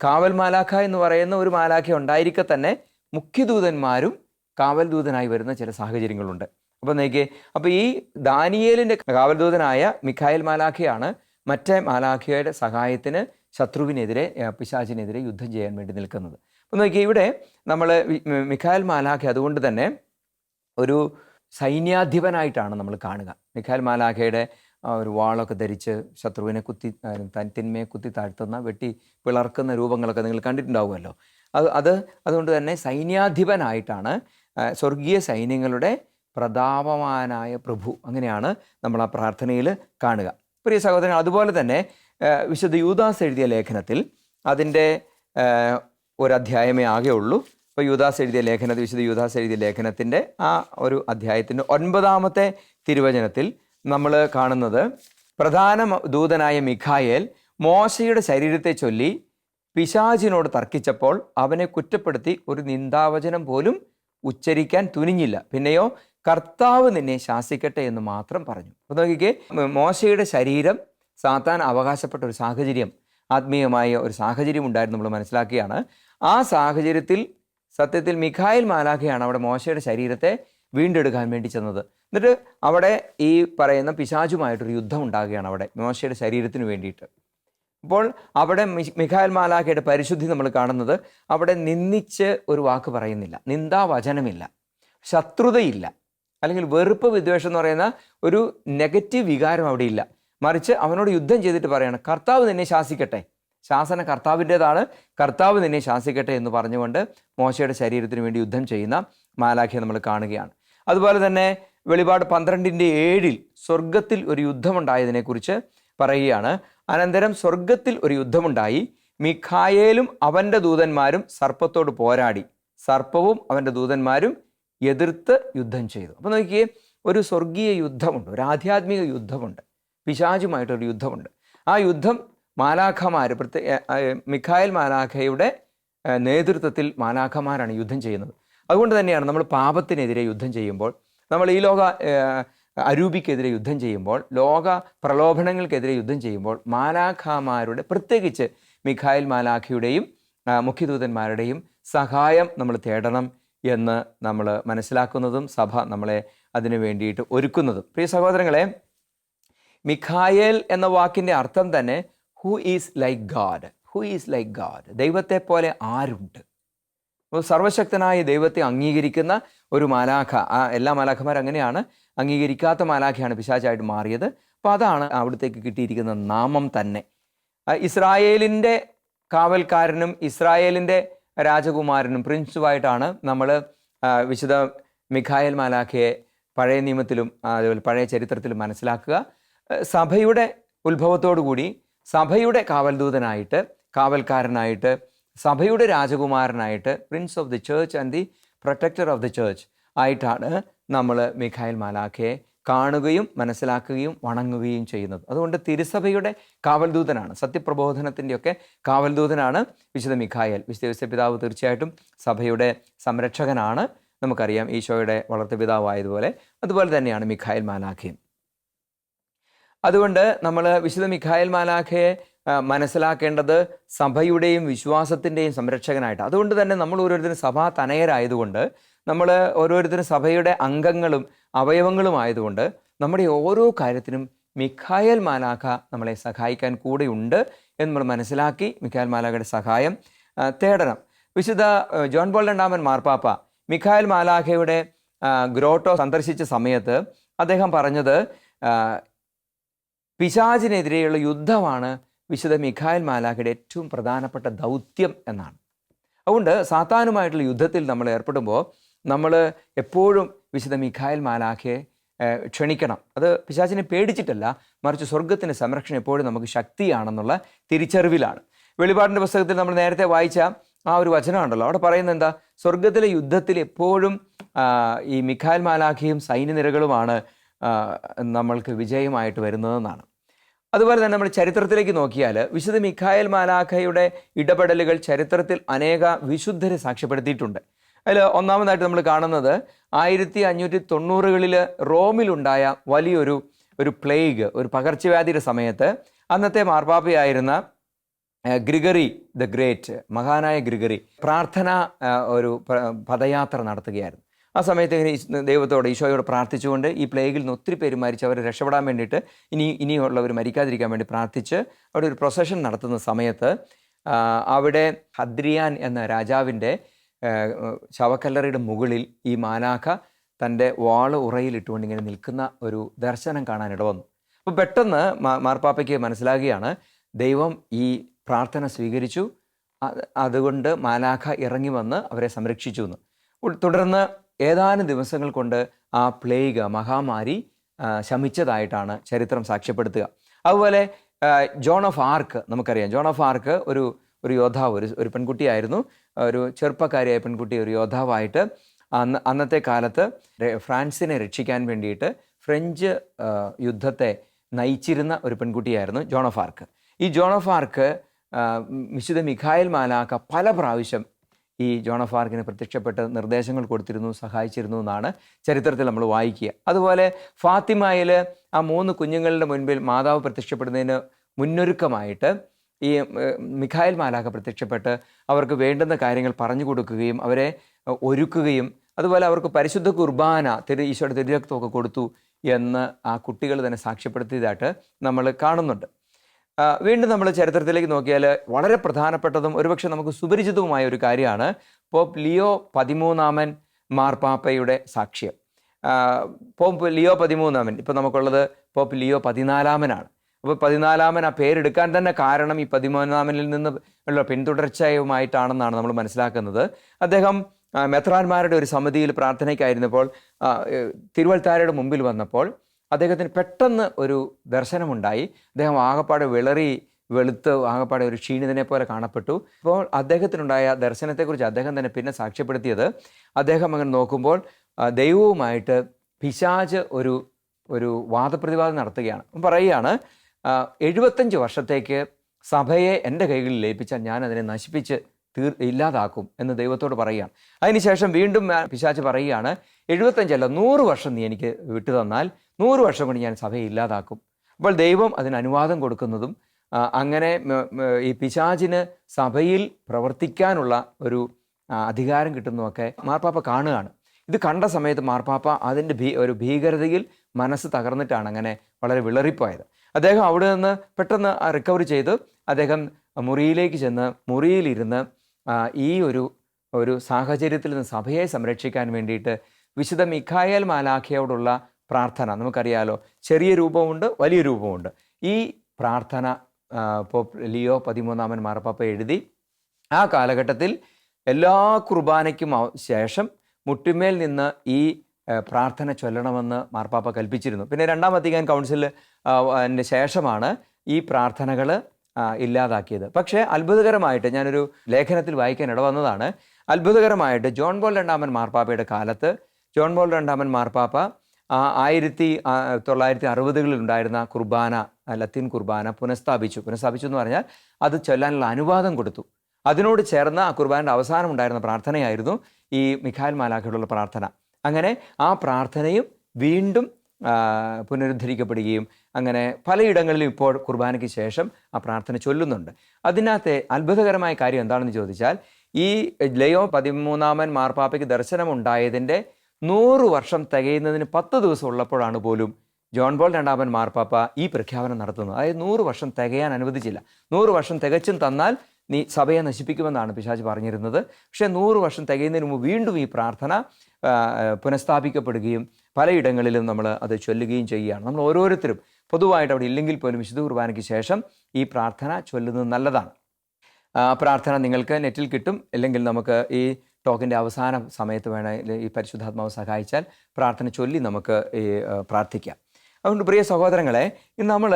കാവൽ മാലാഖ എന്ന് പറയുന്ന ഒരു മാലാഖ ഉണ്ടായിരിക്കെ തന്നെ മുഖ്യദൂതന്മാരും കാവൽ ദൂതനായി വരുന്ന ചില സാഹചര്യങ്ങളുണ്ട്. അപ്പോൾ നോക്കിയേ അപ്പോൾ ഈ ദാനിയേലിന്റെ കാവൽദൂതനായ മിഖായൽ മാലാഖയാണ് മറ്റേ മാലാഖയുടെ സഹായത്തിന് ശത്രുവിനെതിരെ പിശാചിനെതിരെ യുദ്ധം ചെയ്യാൻ വേണ്ടി നിൽക്കുന്നത്. അപ്പോൾ നോക്കിയാൽ ഇവിടെ നമ്മൾ മിഖായൽ മാലാഖ അതുകൊണ്ട് തന്നെ ഒരു സൈന്യാധിപനായിട്ടാണ് നമ്മൾ കാണുക. മിഖാൽ മാലാഖയുടെ ഒരു വാളൊക്കെ ധരിച്ച് ശത്രുവിനെ കുത്തി തിന്മയെ കുത്തി താഴ്ത്തുന്ന വെട്ടി പിളർക്കുന്ന രൂപങ്ങളൊക്കെ നിങ്ങൾ കണ്ടിട്ടുണ്ടാവുമല്ലോ. അത് അത് അതുകൊണ്ട് തന്നെ സൈന്യാധിപനായിട്ടാണ് സ്വർഗീയ സൈന്യങ്ങളുടെ പ്രതാപമാനായ പ്രഭു. അങ്ങനെയാണ് നമ്മൾ ആ പ്രാർത്ഥനയിൽ കാണുക. പ്രിയ സഹോദരൻ അതുപോലെ തന്നെ വിശുദ്ധ യൂദാസ് എഴുതിയ ലേഖനത്തിൽ അതിന്റെ ഒരധ്യായമേ ആകെ ഉള്ളൂ ഇപ്പോൾ യൂദാസ് എഴുതിയ ലേഖനത്തിൽ വിശുദ്ധ യൂദാസ് എഴുതിയ ലേഖനത്തിന്റെ ആ ഒരു അധ്യായത്തിന്റെ ഒൻപതാമത്തെ തിരുവചനത്തിൽ നമ്മൾ കാണുന്നത് പ്രധാന ദൂതനായ മിഖായേൽ മോശയുടെ ശരീരത്തെ ചൊല്ലി പിശാചിനോട് തർക്കിച്ചപ്പോൾ അവനെ കുറ്റപ്പെടുത്തി ഒരു നിന്ദാവചനം പോലും ഉച്ചരിക്കാൻ തുനിഞ്ഞില്ല. പിന്നെയോ കർത്താവ് നിന്നെ ശാസിക്കട്ടെ എന്ന് മാത്രം പറഞ്ഞു. അപ്പോൾ നോക്കിക്കേ മോശയുടെ ശരീരം സാത്താൻ അവകാശപ്പെട്ട ഒരു സാഹചര്യം ആത്മീയമായ ഒരു സാഹചര്യം ഉണ്ടായിരുന്നു നമ്മൾ മനസ്സിലാക്കുകയാണ് ആ സാഹചര്യത്തിൽ സത്യത്തിൽ മിഖായിൽ മാലാഖയാണ് അവിടെ മോശയുടെ ശരീരത്തെ വീണ്ടെടുക്കാൻ വേണ്ടി ചെന്നത്. എന്നിട്ട് അവിടെ ഈ പറയുന്ന പിശാചുമായിട്ടൊരു യുദ്ധം ഉണ്ടാകുകയാണ് അവിടെ മോശയുടെ ശരീരത്തിന് വേണ്ടിയിട്ട്. അപ്പോൾ അവിടെ മിഖായൽ മാലാഖയുടെ പരിശുദ്ധി നമ്മൾ കാണുന്നത് അവിടെ നിന്ദിച്ച് ഒരു വാക്ക് പറയുന്നില്ല. നിന്ദാവചനമില്ല. ശത്രുതയില്ല. അല്ലെങ്കിൽ വെറുപ്പ് വിദ്വേഷം എന്ന് പറയുന്ന ഒരു നെഗറ്റീവ് വികാരം അവിടെ ഇല്ല. മറിച്ച് അവനോട് യുദ്ധം ചെയ്തിട്ട് പറയാണ് കർത്താവ് നിന്നെ ശാസിക്കട്ടെ. ശാസന കർത്താവിന്റെതാണ്. കർത്താവ് നിന്നെ ശാസിക്കട്ടെ എന്ന് പറഞ്ഞുകൊണ്ട് മോശയുടെ ശരീരത്തിന് വേണ്ടി യുദ്ധം ചെയ്യുന്ന മാലാഖയെ നമ്മൾ കാണുകയാണ്. അതുപോലെ തന്നെ വെളിപാട് പന്ത്രണ്ടിന്റെ ഏഴിൽ സ്വർഗത്തിൽ ഒരു യുദ്ധമുണ്ടായതിനെക്കുറിച്ച് പറയുകയാണ്. അനന്തരം സ്വർഗത്തിൽ ഒരു യുദ്ധമുണ്ടായി. മിഖായേലും അവന്റെ ദൂതന്മാരും സർപ്പത്തോട് പോരാടി. സർപ്പവും അവന്റെ ദൂതന്മാരും എതിർത്ത് യുദ്ധം ചെയ്തു. അപ്പോൾ നോക്കിയേ ഒരു സ്വർഗീയ യുദ്ധമുണ്ട്. ഒരു ആധ്യാത്മിക യുദ്ധമുണ്ട്. പിശാചുമായിട്ടൊരു യുദ്ധമുണ്ട്. ആ യുദ്ധം മാലാഖമാർ പ്രത്യേക മിഖായൽ മാലാഖയുടെ നേതൃത്വത്തിൽ മാലാഖമാരാണ് യുദ്ധം ചെയ്യുന്നത്. അതുകൊണ്ട് തന്നെയാണ് നമ്മൾ പാപത്തിനെതിരെ യുദ്ധം ചെയ്യുമ്പോൾ നമ്മൾ ഈ ലോക അരൂപിക്കെതിരെ യുദ്ധം ചെയ്യുമ്പോൾ ലോക പ്രലോഭനങ്ങൾക്കെതിരെ യുദ്ധം ചെയ്യുമ്പോൾ മാലാഖമാരുടെ പ്രത്യേകിച്ച് മിഖായൽ മാലാഖയുടെയും മുഖ്യദൂതന്മാരുടെയും സഹായം നമ്മൾ തേടണം എന്ന് നമ്മൾ മനസ്സിലാക്കുന്നതും സഭ നമ്മളെ അതിനു വേണ്ടിയിട്ട് ഒരുക്കുന്നതും. പ്രിയ സഹോദരങ്ങളെ മിഖായേൽ എന്ന വാക്കിന്റെ അർത്ഥം തന്നെ who is like God who is like God ദൈവത്തെ പോലെ ആരുണ്ട്? സർവശക്തനായ ദൈവത്തെ അംഗീകരിക്കുന്ന ഒരു മാലാഖ ആ എല്ലാ മാലാഖമാരും അങ്ങനെയാണ്. അംഗീകരിക്കാത്ത മാലാഖയാണ് പിശാചായിട്ട് മാറിയത്. അപ്പം അതാണ് അവിടത്തേക്ക് കിട്ടിയിരിക്കുന്ന നാമം തന്നെ. ഇസ്രായേലിന്റെ കാവൽക്കാരനും ഇസ്രായേലിന്റെ രാജകുമാരനും പ്രിൻസുമായിട്ടാണ് നമ്മൾ വിശുദ്ധ മിഖായൽ മാലാഖയെ പഴയ നിയമത്തിലും അതുപോലെ പഴയ ചരിത്രത്തിലും മനസ്സിലാക്കുക. സഭയുടെ ഉത്ഭവത്തോടു കൂടി സഭയുടെ കാവൽദൂതനായിട്ട് കാവൽക്കാരനായിട്ട് സഭയുടെ രാജകുമാരനായിട്ട് prince of the church and the protector of the church ആയിട്ടാണ് നമ്മൾ മിഖായൽ മാലാഖയെ കാണുകയും മനസ്സിലാക്കുകയും വണങ്ങുകയും ചെയ്യുന്നത്. അതുകൊണ്ട് തിരുസഭയുടെ കാവൽദൂതനാണ് സത്യപ്രബോധനത്തിന്റെയൊക്കെ കാവൽദൂതനാണ് വിശുദ്ധ മിഖായൽ. വിശുദ്ധ പിതാവ് തീർച്ചയായിട്ടും സഭയുടെ സംരക്ഷകനാണ്. നമുക്കറിയാം ഈശോയുടെ വളർത്തുപിതാവായതുപോലെ. അതുപോലെ തന്നെയാണ് മിഖായൽ മാലാഖയും. അതുകൊണ്ട് നമ്മൾ വിശുദ്ധ മിഖായൽ മാലാഖയെ മനസ്സിലാക്കേണ്ടത് സഭയുടെയും വിശ്വാസത്തിന്റെയും സംരക്ഷകനായിട്ട്. അതുകൊണ്ട് തന്നെ നമ്മൾ ഓരോരുത്തരും സഭാ തനയരായതുകൊണ്ട് നമ്മൾ ഓരോരുത്തരും സഭയുടെ അംഗങ്ങളും അവയവങ്ങളും ആയതുകൊണ്ട് നമ്മുടെ ഓരോ കാര്യത്തിനും മിഖായൽ മാലാഖ നമ്മളെ സഹായിക്കാൻ കൂടെയുണ്ട് എന്ന് നമ്മൾ മനസ്സിലാക്കി മിഖായൽ മാലാഖയുടെ സഹായം തേടണം. വിശുദ്ധ ജോൺ പോൾ രണ്ടാമൻ മാർപ്പാപ്പ മിഖായൽ മാലാഖയുടെ ഗ്രോട്ടോ സന്ദർശിച്ച സമയത്ത് അദ്ദേഹം പറഞ്ഞത് പിശാചിനെതിരെയുള്ള യുദ്ധമാണ് വിശുദ്ധ മിഖായൽ മാലാഖയുടെ ഏറ്റവും പ്രധാനപ്പെട്ട ദൗത്യം എന്നാണ്. അതുകൊണ്ട് സാത്താനുമായിട്ടുള്ള യുദ്ധത്തിൽ നമ്മൾ ഏർപ്പെടുമ്പോൾ നമ്മൾ എപ്പോഴും വിശുദ്ധ മിഖായൽ മാലാഖയെ ക്ഷണിക്കണം. അത് പിശാചിനെ പേടിച്ചിട്ടല്ല മറിച്ച് സ്വർഗത്തിന്റെ സംരക്ഷണം എപ്പോഴും നമുക്ക് ശക്തിയാണെന്നുള്ള തിരിച്ചറിവിലാണ്. വെളിപാടിന്റെ പുസ്തകത്തിൽ നമ്മൾ നേരത്തെ വായിച്ച ആ ഒരു വചനമുണ്ടല്ലോ അവിടെ പറയുന്നത് എന്താ? സ്വർഗത്തിലെ യുദ്ധത്തിൽ എപ്പോഴും ഈ മിഖായൽ മാലാഖയും സൈന്യനിരകളുമാണ് നമ്മൾക്ക് വിജയമായിട്ട് വരുന്നതെന്നാണ്. അതുപോലെ തന്നെ നമ്മൾ ചരിത്രത്തിലേക്ക് നോക്കിയാൽ വിശുദ്ധ മിഖായൽ മാലാഖയുടെ ഇടപെടലുകൾ ചരിത്രത്തിൽ അനേക വിശുദ്ധരെ സാക്ഷ്യപ്പെടുത്തിയിട്ടുണ്ട്. അതിൽ ഒന്നാമതായിട്ട് നമ്മൾ കാണുന്നത് ആയിരത്തി അഞ്ഞൂറ്റി തൊണ്ണൂറുകളിൽ റോമിലുണ്ടായ വലിയൊരു ഒരു പ്ലേഗ് ഒരു പകർച്ചവ്യാധിയുടെ സമയത്ത് അന്നത്തെ മാർപ്പാപ്പയായിരുന്ന ഗ്രിഗറി ദ ഗ്രേറ്റ് മഹാനായ ഗ്രിഗറി പ്രാർത്ഥന ഒരു പദയാത്ര നടത്തുകയായിരുന്നു. ആ സമയത്ത് ഇങ്ങനെ ദൈവത്തോട് ഈശോയോട് പ്രാർത്ഥിച്ചുകൊണ്ട് ഈ പ്ലേഗിൽ നിന്ന് ഒത്തിരി പേര് മരിച്ച് അവർ രക്ഷപ്പെടാൻ വേണ്ടിയിട്ട് ഇനി ഇനിയുള്ളവർ മരിക്കാതിരിക്കാൻ വേണ്ടി പ്രാർത്ഥിച്ച് അവിടെ ഒരു പ്രൊസഷൻ നടത്തുന്ന സമയത്ത് അവിടെ ഹദ്രിയാൻ എന്ന രാജാവിന്റെ ശവക്കല്ലറയുടെ മുകളിൽ ഈ മാനാഖ തന്റെ വാൾ ഉറയിലിട്ടുകൊണ്ട് ഇങ്ങനെ നിൽക്കുന്ന ഒരു ദർശനം കാണാൻ ഇടവന്നു അപ്പോൾ പെട്ടെന്ന് മാർപ്പാപ്പയ്ക്ക് മനസ്സിലാകുകയാണ് ദൈവം ഈ പ്രാർത്ഥന സ്വീകരിച്ചു അതുകൊണ്ട് മാലാഖ ഇറങ്ങി വന്ന് അവരെ സംരക്ഷിച്ചു എന്ന്. തുടർന്ന് ഏതാനും ദിവസങ്ങൾ കൊണ്ട് ആ പ്ലേഗ് മഹാമാരി ശമിച്ചതായിട്ടാണ് ചരിത്രം സാക്ഷ്യപ്പെടുത്തുക. അതുപോലെ ജോൺ ഓഫ് ആർക്ക് നമുക്കറിയാം. ജോൺ ഓഫ് ആർക്ക് ഒരു ഒരു യോദ്ധാവ് ഒരു ഒരു പെൺകുട്ടിയായിരുന്നു. ഒരു ചെറുപ്പക്കാരിയായ പെൺകുട്ടി ഒരു യോദ്ധാവായിട്ട് അന്ന് അന്നത്തെ കാലത്ത് ഫ്രാൻസിനെ രക്ഷിക്കാൻ വേണ്ടിയിട്ട് ഫ്രഞ്ച് യുദ്ധത്തെ നയിച്ചിരുന്ന ഒരു പെൺകുട്ടിയായിരുന്നു ജോൺ ഓഫ് ആർക്ക്. ഈ ജോൺ ഓഫ് ആർക്ക് വിശുദ്ധ മിഖായൽ മാലാക്ക പല പ്രാവശ്യം ഈ ജോൺ ഓഫ് ആർക്കിന് പ്രത്യക്ഷപ്പെട്ട് നിർദ്ദേശങ്ങൾ കൊടുത്തിരുന്നു സഹായിച്ചിരുന്നു എന്നാണ് ചരിത്രത്തിൽ നമ്മൾ വായിക്കുക. അതുപോലെ ഫാത്തിമയിൽ ആ മൂന്ന് കുഞ്ഞുങ്ങളുടെ മുൻപിൽ മാതാവ് പ്രത്യക്ഷപ്പെടുന്നതിന് മുന്നൊരുക്കമായിട്ട് ഈ മിഖായൽ മാലാഖ പ്രത്യക്ഷപ്പെട്ട് അവർക്ക് വേണ്ടുന്ന കാര്യങ്ങൾ പറഞ്ഞു കൊടുക്കുകയും അവരെ ഒരുക്കുകയും അതുപോലെ അവർക്ക് പരിശുദ്ധ കുർബാന തിരു ഈശോയുടെ തിരുരക്തമൊക്കെ കൊടുത്തു എന്ന് ആ കുട്ടികൾ തന്നെ സാക്ഷ്യപ്പെടുത്തിയതായിട്ട് നമ്മൾ കാണുന്നുണ്ട്. വീണ്ടും നമ്മൾ ചരിത്രത്തിലേക്ക് നോക്കിയാൽ വളരെ പ്രധാനപ്പെട്ടതും ഒരുപക്ഷെ നമുക്ക് സുപരിചിതവുമായ ഒരു കാര്യമാണ് പോപ്പ് ലിയോ പതിമൂന്നാമൻ മാർപ്പാപ്പയുടെ സാക്ഷ്യം. പോപ്പ് ലിയോ പതിമൂന്നാമൻ ഇപ്പം നമുക്കുള്ളത് പോപ്പ് ലിയോ പതിനാലാമനാണ്. അപ്പോൾ പതിനാലാമൻ ആ പേരെടുക്കാൻ തന്നെ കാരണം ഈ പതിമൂന്നാമനിൽ നിന്ന് ഉള്ള പിന്തുടർച്ചയുമായിട്ടാണെന്നാണ് നമ്മൾ മനസ്സിലാക്കുന്നത്. അദ്ദേഹം മെത്രാന്മാരുടെ ഒരു സമിതിയിൽ പ്രാർത്ഥനയ്ക്കായിരുന്നപ്പോൾ തിരുവൽത്താരയുടെ മുമ്പിൽ വന്നപ്പോൾ അദ്ദേഹത്തിന് പെട്ടെന്ന് ഒരു ദർശനമുണ്ടായി. അദ്ദേഹം ആകപ്പാടെ വിളറി വെളുത്ത് ആകപ്പാടെ ഒരു ക്ഷീണിതനെ പോലെ കാണപ്പെട്ടു. അപ്പോൾ അദ്ദേഹത്തിനുണ്ടായ ദർശനത്തെക്കുറിച്ച് അദ്ദേഹം തന്നെ പിന്നെ സാക്ഷ്യപ്പെടുത്തിയത് അദ്ദേഹം അങ്ങനെ നോക്കുമ്പോൾ ദൈവവുമായിട്ട് പിശാജ് ഒരു ഒരു വാദപ്രതിവാദം നടത്തുകയാണ്. പറയുകയാണ് എഴുപത്തഞ്ച് വർഷത്തേക്ക് സഭയെ എന്റെ കൈകളിൽ ലയിപ്പിച്ചാൽ ഞാൻ അതിനെ നശിപ്പിച്ച് തീർ ഇല്ലാതാക്കും എന്ന് ദൈവത്തോട് പറയുകയാണ്. അതിനുശേഷം വീണ്ടും പിശാച്ച് പിശാച് പറയുകയാണ് എഴുപത്തഞ്ചല്ല നൂറ് വർഷം നീ എനിക്ക് വിട്ടു തന്നാൽ നൂറ് വർഷം കൊണ്ട് ഞാൻ സഭയെ ഇല്ലാതാക്കും. അപ്പോൾ ദൈവം അതിന് അനുവാദം കൊടുക്കുന്നതും അങ്ങനെ ഈ പിശാചിന് സഭയിൽ പ്രവർത്തിക്കാനുള്ള ഒരു അധികാരം കിട്ടുന്നതൊക്കെ മാർപ്പാപ്പ കാണുകയാണ്. ഇത് കണ്ട സമയത്ത് മാർപ്പാപ്പ അതിന്റെ ഭീ ഒരു ഭീകരതയിൽ മനസ്സ് തകർന്നിട്ടാണ് അങ്ങനെ വളരെ വിളറിപ്പോയത്. അദ്ദേഹം അവിടെ നിന്ന് പെട്ടെന്ന് റിക്കവർ ചെയ്ത് അദ്ദേഹം മുറിയിലേക്ക് ചെന്ന് മുറിയിലിരുന്ന് ഈ ഒരു ഒരു സാഹചര്യത്തിൽ നിന്ന് സഭയെ സംരക്ഷിക്കാൻ വേണ്ടിയിട്ട് വിശുദ്ധ മിഖായൽ മാലാഖയോടുള്ള പ്രാർത്ഥന. നമുക്കറിയാലോ ചെറിയ രൂപമുണ്ട് വലിയ രൂപമുണ്ട്. ഈ പ്രാർത്ഥന ഇപ്പോൾ ലിയോ പതിമൂന്നാമൻ മാർപ്പാപ്പ എഴുതി ആ കാലഘട്ടത്തിൽ എല്ലാ കുർബാനയ്ക്കും ശേഷം മുട്ടിമേൽ നിന്ന് ഈ പ്രാർത്ഥന ചൊല്ലണമെന്ന് മാർപ്പാപ്പ കൽപ്പിച്ചിരുന്നു. പിന്നെ രണ്ടാം വത്തിക്കാൻ കൗൺസിൽ ശേഷമാണ് ഈ പ്രാർത്ഥനകൾ ഇല്ലാതാക്കിയത്. പക്ഷേ അത്ഭുതകരമായിട്ട് ഞാനൊരു ലേഖനത്തിൽ വായിക്കാൻ ഇടവന്നതാണ്. അത്ഭുതകരമായിട്ട് ജോൺ ബോൾ രണ്ടാമൻ മാർപ്പാപ്പയുടെ കാലത്ത് ജോൺ ബോൾ രണ്ടാമൻ മാർപ്പാപ്പ ആയിരത്തി തൊള്ളായിരത്തി അറുപതുകളിൽ ഉണ്ടായിരുന്ന കുർബാന ലത്തിൻ കുർബാന പുനഃസ്ഥാപിച്ചു. പുനഃസ്ഥാപിച്ചു എന്ന് പറഞ്ഞാൽ അത് ചൊല്ലാനുള്ള അനുവാദം കൊടുത്തു. അതിനോട് ചേർന്ന ആ കുർബാനയുടെ അവസാനം ഉണ്ടായിരുന്ന പ്രാർത്ഥനയായിരുന്നു ഈ മിഖാൽ മാലാഖയോടുള്ള പ്രാർത്ഥന. അങ്ങനെ ആ പ്രാർത്ഥനയും വീണ്ടും പുനരുദ്ധരിക്കപ്പെടുകയും അങ്ങനെ പലയിടങ്ങളിലും ഇപ്പോൾ കുർബാനയ്ക്ക് ശേഷം ആ പ്രാർത്ഥന ചൊല്ലുന്നുണ്ട്. അതിനകത്തെ അത്ഭുതകരമായ കാര്യം എന്താണെന്ന് ചോദിച്ചാൽ ഈ ലയോ പതിമൂന്നാമൻ മാർപ്പാപ്പയ്ക്ക് ദർശനമുണ്ടായതിന്റെ നൂറ് വർഷം തികയുന്നതിന് പത്ത് ദിവസം ഉള്ളപ്പോഴാണ് പോലും ജോൺ ബോൾ രണ്ടാമൻ മാർപ്പാപ്പ ഈ പ്രഖ്യാപനം നടത്തുന്നത്. അതായത് നൂറ് വർഷം തികയാൻ അനുവദിച്ചില്ല. നൂറ് വർഷം തികച്ചും തന്നാൽ നീ സഭയെ നശിപ്പിക്കുമെന്നാണ് പിശാജ് പറഞ്ഞിരുന്നത്. പക്ഷേ നൂറ് വർഷം തികയുന്നതിന് മുമ്പ് വീണ്ടും ഈ പ്രാർത്ഥന പുനഃസ്ഥാപിക്കപ്പെടുകയും പലയിടങ്ങളിലും നമ്മൾ അത് ചൊല്ലുകയും ചെയ്യുകയാണ്. നമ്മൾ ഓരോരുത്തരും പൊതുവായിട്ട് അവിടെ ഇല്ലെങ്കിൽ പോലും വിശുദ്ധ കുർബാനയ്ക്ക് ശേഷം ഈ പ്രാർത്ഥന ചൊല്ലുന്നത് നല്ലതാണ്. പ്രാർത്ഥന നിങ്ങൾക്ക് നെറ്റിൽ കിട്ടും. അല്ലെങ്കിൽ നമുക്ക് ഈ ടോക്കിന്റെ അവസാന സമയത്ത് വേണമെങ്കിൽ ഈ പരിശുദ്ധാത്മാവ് സഹായിച്ചാൽ പ്രാർത്ഥന ചൊല്ലി നമുക്ക് ഈ പ്രാർത്ഥിക്കാം. അതുകൊണ്ട് പ്രിയ സഹോദരങ്ങളെ ഇന്ന് നമ്മൾ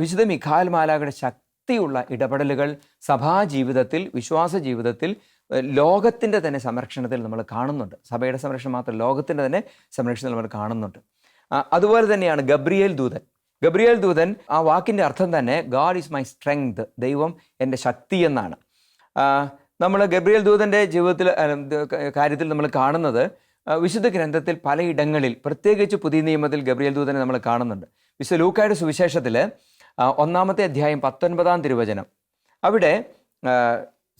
വിശുദ്ധ മിഖാൽ മാലാഖയുടെ ശക്തിയുള്ള ഇടപെടലുകൾ സഭാ ജീവിതത്തിൽ വിശ്വാസ ജീവിതത്തിൽ ലോകത്തിന്റെ തന്നെ സംരക്ഷണത്തിൽ നമ്മൾ കാണുന്നുണ്ട്. സഭയുടെ സംരക്ഷണം മാത്രം ലോകത്തിന്റെ തന്നെ സംരക്ഷണത്തിൽ നമ്മൾ കാണുന്നുണ്ട്. അതുപോലെ തന്നെയാണ് ഗബ്രിയേൽ ദൂതൻ. ഗബ്രിയേൽ ദൂതൻ ആ വാക്കിന്റെ അർത്ഥം തന്നെ ഗാഡ് ഈസ് മൈ സ്ട്രെങ്ത് ദൈവം എന്റെ ശക്തി എന്നാണ്. നമ്മൾ ഗബ്രിയേൽ ദൂതന്റെ ജീവിതത്തിൽ കാര്യത്തിൽ നമ്മൾ കാണുന്നത് വിശുദ്ധ ഗ്രന്ഥത്തിൽ പലയിടങ്ങളിൽ പ്രത്യേകിച്ച് പുതിയ നിയമത്തിൽ ഗബ്രിയേൽ ദൂതനെ നമ്മൾ കാണുന്നുണ്ട്. വിശുദ്ധ ലൂക്കായുടെ സുവിശേഷത്തിൽ ഒന്നാമത്തെ അധ്യായം പത്തൊൻപതാം തിരുവചനം. അവിടെ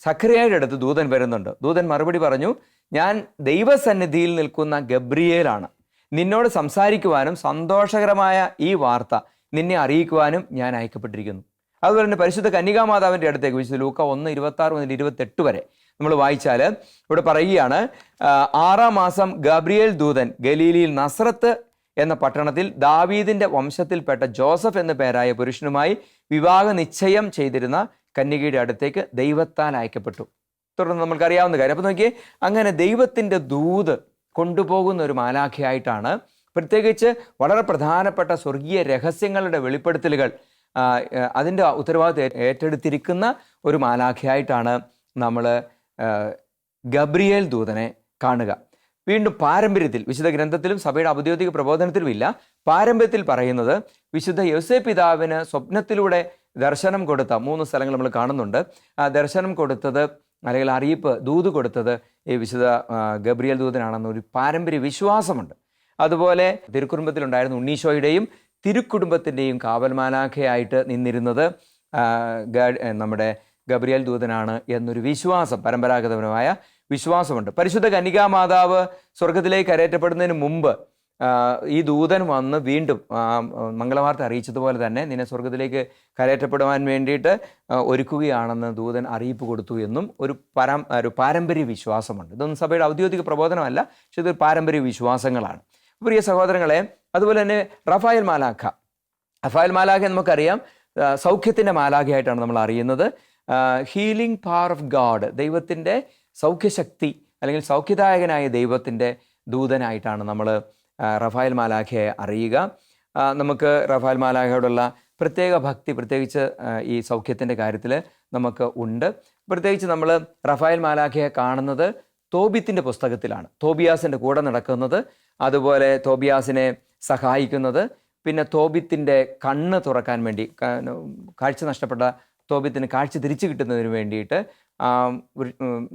സഖറിയയുടെ അടുത്ത് ദൂതൻ വരുന്നുണ്ട്. ദൂതൻ മറുപടി പറഞ്ഞു ഞാൻ ദൈവസന്നിധിയിൽ നിൽക്കുന്ന ഗബ്രിയേലാണ്. നിന്നോട് സംസാരിക്കുവാനും സന്തോഷകരമായ ഈ വാർത്ത നിന്നെ അറിയിക്കുവാനും ഞാൻ അയക്കപ്പെട്ടിരിക്കുന്നു. അതുപോലെ തന്നെ പരിശുദ്ധ കന്യകാമാതാവിന്റെ അടുത്തേക്ക് വിശുദ്ധ ലൂക്ക ഒന്ന് ഇരുപത്തി ആറ് മുതൽ ഇരുപത്തെട്ട് വരെ നമ്മൾ വായിച്ചാൽ ഇവിടെ പറയുകയാണ് ആറാം മാസം ഗബ്രിയേൽ ദൂതൻ ഗലീലിയിൽ നസ്രത്ത് എന്ന പട്ടണത്തിൽ ദാവീദിന്റെ വംശത്തിൽപ്പെട്ട ജോസഫ് എന്ന പേരായ പുരുഷനുമായി വിവാഹ നിശ്ചയം ചെയ്തിരുന്ന കന്യകയുടെ അടുത്തേക്ക് ദൈവത്താൽ അയക്കപ്പെട്ടു. തുടർന്ന് നമ്മൾക്കറിയാവുന്ന കാര്യം. അപ്പോൾ നോക്കിയേ അങ്ങനെ ദൈവത്തിന്റെ ദൂത് കൊണ്ടുപോകുന്ന ഒരു മാലാഖയായിട്ടാണ് പ്രത്യേകിച്ച് വളരെ പ്രധാനപ്പെട്ട സ്വർഗീയ രഹസ്യങ്ങളുടെ വെളിപ്പെടുത്തലുകൾ അതിന്റെ ഉത്തരവാദിത്വം ഏറ്റെടുത്തിരിക്കുന്ന ഒരു മാലാഖയായിട്ടാണ് നമ്മൾ ഗബ്രിയേൽ ദൂതനെ കാണുക. വീണ്ടും പാരമ്പര്യത്തിൽ വിശുദ്ധ ഗ്രന്ഥത്തിലും സഭയുടെ ഔദ്യോഗിക പ്രബോധനത്തിലും ഇല്ല പാരമ്പര്യത്തിൽ പറയുന്നത് വിശുദ്ധ യോസേ പിതാവിന് സ്വപ്നത്തിലൂടെ ദർശനം കൊടുത്ത മൂന്ന് സ്ഥലങ്ങൾ നമ്മൾ കാണുന്നുണ്ട്. ആ ദർശനം കൊടുത്തത് അല്ലെങ്കിൽ അറിയിപ്പ് ദൂത് കൊടുത്തത് ഈ വിശുദ്ധ ഗബ്രിയേൽ ദൂതനാണെന്നൊരു പാരമ്പര്യ വിശ്വാസമുണ്ട്. അതുപോലെ തിരുക്കുറുമ്പത്തിലുണ്ടായിരുന്ന ഉണ്ണീശോയുടെയും തിരുക്കുടുംബത്തിന്റെയും കാവൽമാലാഖയായിട്ട് നിന്നിരുന്നത് നമ്മുടെ ഗബ്രിയേൽ ദൂതനാണ് എന്നൊരു വിശ്വാസം പരമ്പരാഗതപരമായ വിശ്വാസമുണ്ട്. പരിശുദ്ധ കന്യകാ മാതാവ് സ്വർഗത്തിലേക്ക് കരയറ്റപ്പെടുന്നതിന് മുമ്പ് ഈ ദൂതൻ വന്ന് വീണ്ടും മംഗളവാർത്ത അറിയിച്ചതുപോലെ തന്നെ നിന്നെ സ്വർഗത്തിലേക്ക് കരയറ്റപ്പെടുവാൻ വേണ്ടിയിട്ട് ഒരുക്കുകയാണെന്ന് ദൂതൻ അറിയിപ്പ് കൊടുത്തു എന്നും ഒരു പരം ഒരു പാരമ്പര്യ വിശ്വാസമുണ്ട്. ഇതൊന്നും സഭയുടെ ഔദ്യോഗിക പ്രബോധനമല്ല പക്ഷെ ഇതൊരു പാരമ്പര്യ വിശ്വാസങ്ങളാണ്. പ്രിയ സഹോദരങ്ങളെ അതുപോലെ തന്നെ റഫായൽ മാലാഖ. റഫായൽ മാലാഖ നമുക്കറിയാം. സൗഖ്യത്തിന്റെ മാലാഖയായിട്ടാണ് നമ്മൾ അറിയുന്നത്. ഹീലിംഗ് പവർ ഓഫ് ഗാഡ് ദൈവത്തിന്റെ സൗഖ്യശക്തി അല്ലെങ്കിൽ സൗഖ്യദായകനായ ദൈവത്തിന്റെ ദൂതനായിട്ടാണ് നമ്മൾ റഫായൽ മാലാഖയെ അറിയുക. നമുക്ക് റഫായൽ മാലാഖയോടുള്ള പ്രത്യേക ഭക്തി പ്രത്യേകിച്ച് ഈ സൗഖ്യത്തിന്റെ കാര്യത്തിൽ നമുക്ക് ഉണ്ട്. പ്രത്യേകിച്ച് നമ്മൾ റഫായൽ മാലാഖയെ കാണുന്നത് തോബിത്തിന്റെ പുസ്തകത്തിലാണ്. തോബിയാസിന്റെ കൂടെ നടക്കുന്നത്. അതുപോലെ തോബിയാസിനെ സഹായിക്കുന്നത്. പിന്നെ തോബിത്തിന്റെ കണ്ണ് തുറക്കാൻ വേണ്ടി കാഴ്ച നഷ്ടപ്പെട്ട തോബിത്തിന് കാഴ്ച തിരിച്ചു കിട്ടുന്നതിന് വേണ്ടിയിട്ട്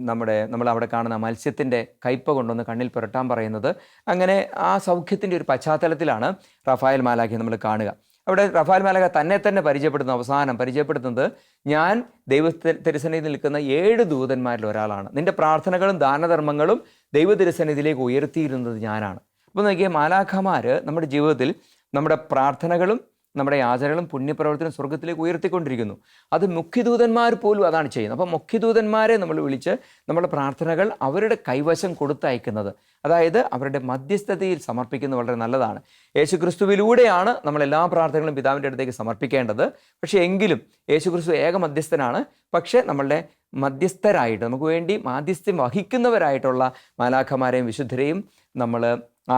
നമ്മുടെ നമ്മൾ അവിടെ കാണുന്ന മത്സ്യത്തിന്റെ കയ്പ കൊണ്ടുവന്ന് കണ്ണിൽ പുരട്ടാൻ പറയുന്നത്. അങ്ങനെ ആ സൗഖ്യത്തിന്റെ ഒരു പശ്ചാത്തലത്തിലാണ് റഫായൽ മാലാഖി നമ്മൾ കാണുക. അവിടെ റഫാൽ മാലാഖ തന്നെ തന്നെ പരിചയപ്പെടുന്ന അവസാനം പരിചയപ്പെടുത്തുന്നത് ഞാൻ ദൈവ തിരുസന്നിധി നിൽക്കുന്ന ഏഴ് ദൂതന്മാരിൽ ഒരാളാണ്. നിന്റെ പ്രാർത്ഥനകളും ദാനധർമ്മങ്ങളും ദൈവ തിരുസന്നിധിയിലേക്ക് ഉയർത്തിയിരുന്നത് ഞാനാണ്. അപ്പോൾ നോക്കിയാൽ മാലാഖമാർ നമ്മുടെ ജീവിതത്തിൽ നമ്മുടെ പ്രാർത്ഥനകളും നമ്മുടെ യാചനകളും പുണ്യപ്രവർത്തനം സ്വർഗത്തിലേക്ക് ഉയർത്തിക്കൊണ്ടിരിക്കുന്നു. അത് മുഖ്യദൂതന്മാർ പോലും അതാണ് ചെയ്യുന്നത്. അപ്പോൾ മുഖ്യദൂതന്മാരെ നമ്മൾ വിളിച്ച് നമ്മുടെ പ്രാർത്ഥനകൾ അവരുടെ കൈവശം കൊടുത്തയക്കുന്നത്. അതായത് അവരുടെ മധ്യസ്ഥതയിൽ സമർപ്പിക്കുന്നത് വളരെ നല്ലതാണ്. യേശുക്രിസ്തുവിലൂടെയാണ് നമ്മൾ എല്ലാ പ്രാർത്ഥനകളും പിതാവിന്റെ അടുത്തേക്ക് സമർപ്പിക്കേണ്ടത്. പക്ഷേ എങ്കിലും യേശുക്രിസ്തു ഏക മധ്യസ്ഥനാണ്. പക്ഷേ നമ്മളുടെ മധ്യസ്ഥരായിട്ട് നമുക്ക് വേണ്ടി മാധ്യസ്ഥ്യം വഹിക്കുന്നവരായിട്ടുള്ള മാലാഖമാരെയും വിശുദ്ധരെയും നമ്മൾ